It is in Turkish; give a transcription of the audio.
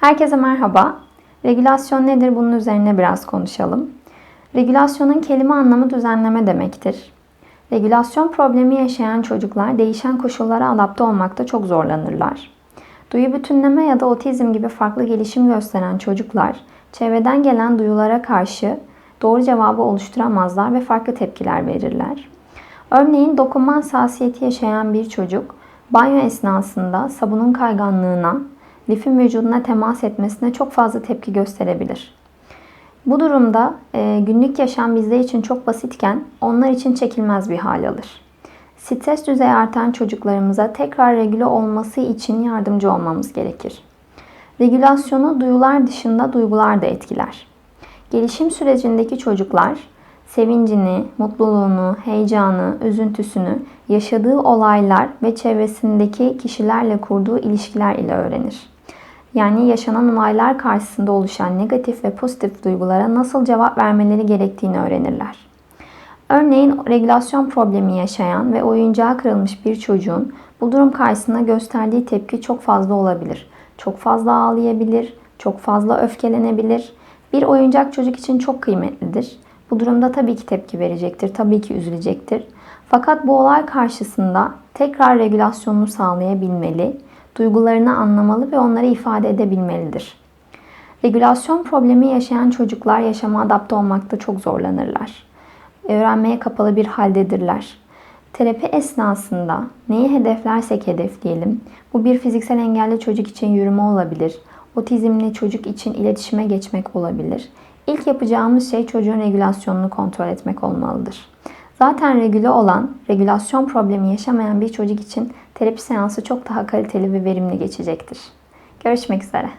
Herkese merhaba. Regülasyon nedir? Bunun üzerine biraz konuşalım. Regülasyonun kelime anlamı düzenleme demektir. Regülasyon problemi yaşayan çocuklar değişen koşullara adapte olmakta çok zorlanırlar. Duyu bütünleme ya da otizm gibi farklı gelişim gösteren çocuklar çevreden gelen duyulara karşı doğru cevabı oluşturamazlar ve farklı tepkiler verirler. Örneğin dokunma hassasiyeti yaşayan bir çocuk banyo esnasında sabunun kayganlığına, lifin vücuduna temas etmesine çok fazla tepki gösterebilir. Bu durumda e, günlük yaşam bizler için çok basitken onlar için çekilmez bir hal alır. Stres düzeyi artan çocuklarımıza tekrar regüle olması için yardımcı olmamız gerekir. Regülasyonu duyular dışında duygular da etkiler. Gelişim sürecindeki çocuklar sevincini, mutluluğunu, heyecanı, üzüntüsünü yaşadığı olaylar ve çevresindeki kişilerle kurduğu ilişkiler ile öğrenir. Yani yaşanan olaylar karşısında oluşan negatif ve pozitif duygulara nasıl cevap vermeleri gerektiğini öğrenirler. Örneğin regülasyon problemi yaşayan ve oyuncağı kırılmış bir çocuğun bu durum karşısında gösterdiği tepki çok fazla olabilir. Çok fazla ağlayabilir, çok fazla öfkelenebilir. Bir oyuncak çocuk için çok kıymetlidir. Bu durumda tabii ki tepki verecektir, tabii ki üzülecektir. Fakat bu olay karşısında tekrar regülasyonunu sağlayabilmeli, duygularını anlamalı ve onları ifade edebilmelidir. Regülasyon problemi yaşayan çocuklar yaşama adapte olmakta çok zorlanırlar. Öğrenmeye kapalı bir haldedirler. Terapi esnasında neyi hedeflersek hedefleyelim. Bu bir fiziksel engelli çocuk için yürüme olabilir. Otizmli çocuk için iletişime geçmek olabilir. İlk yapacağımız şey çocuğun regülasyonunu kontrol etmek olmalıdır. Zaten regüle olan, regülasyon problemi yaşamayan bir çocuk için terapi seansı çok daha kaliteli ve verimli geçecektir. Görüşmek üzere.